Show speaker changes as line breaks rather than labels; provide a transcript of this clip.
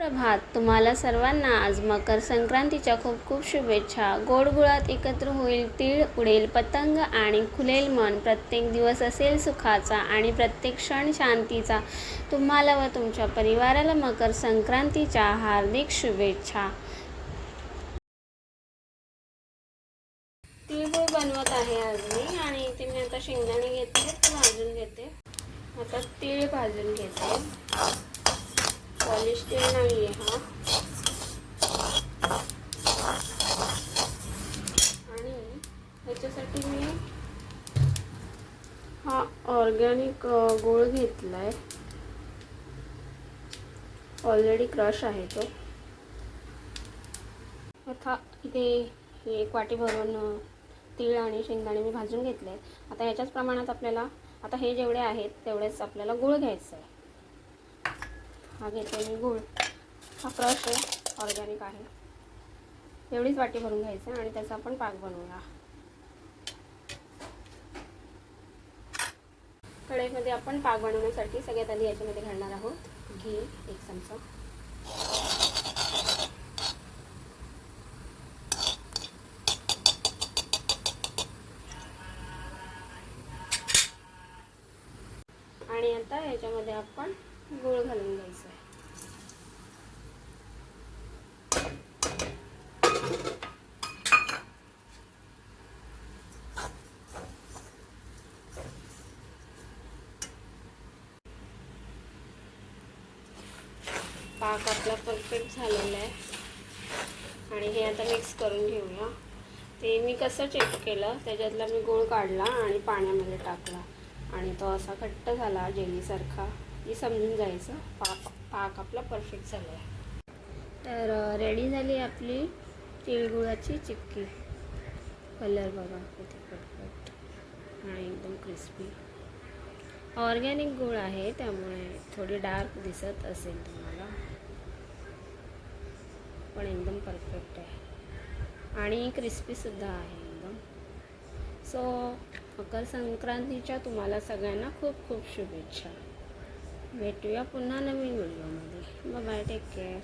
प्रभात तुम्हाला सर्वांना आज मकर संक्रांतीच्या खूप खूप शुभेच्छा. गोड गुळात एकत्र होईल तीळ उडेल पतंग आणि खुलेल मन. प्रत्येक दिवस असेल सुखाचा आणि प्रत्येक क्षण शांतीचा. तुम्हाला व तुमच्या परिवाराला मकर संक्रांतीच्या हार्दिक शुभेच्छा. तिळगुळ बनवत आहे आज मी आणि इथे मी आता शेंगदाणे घेते भाजून घेते. आता तीळ भाजून घेते. ते नाही आहे हा. आणि ह्याच्यासाठी मी हा ऑर्गॅनिक गूळ घेतला आहे ऑलरेडी क्रश आहे तो. आता इथे हे एक वाटी भरून तीळ आणि शेंगदाणे मी भाजून घेतले आता ह्याच्याच प्रमाणात आपल्याला आता हे जेवढे आहेत तेवढेच आपल्याला गुळ घ्यायचं आहे हा घेते मी गूळ. हा क्रश आहे ऑर्गॅनिक आहे. एवढीच वाटी भरून घ्यायचं आहे आणि त्याचा आपण पाक बनवूया. कढईमध्ये आपण पाक बनवण्यासाठी सगळ्यात आधी याच्यामध्ये घालणार आहोत घी एक चमचा. आणि आता याच्यामध्ये आपण गूळ घालून घ्यायचं. आहे पाक आपला परफेक्ट झालेला आहे. आणि हे आता मिक्स करून घेऊया. ते मी कसं चेक केलं त्याच्यातला मी गूळ काढला आणि पाण्यामध्ये टाकला. आणि तो असा घट्ट झाला जेलीसारखा. हे समजून जायचं. पाक पाक आपला परफेक्ट झाला आहे तर रेडी झाली आपली तिळगुळाची चिक्की. कलर बघा किती परफेक्ट आणि एकदम क्रिस्पी ऑर्गॅनिक गूळ आहे त्यामुळे थोडी डार्क दिसत असेल तुम्हाला. पण एकदम परफेक्ट आहे. आणि क्रिस्पीसुद्धा आहे एकदम. सो मकर संक्रांतीच्या तुम्हाला सगळ्यांना खूप खूप शुभेच्छा. भेटूया पुन्हा नवीन व्हिडिओमध्ये. Bye take care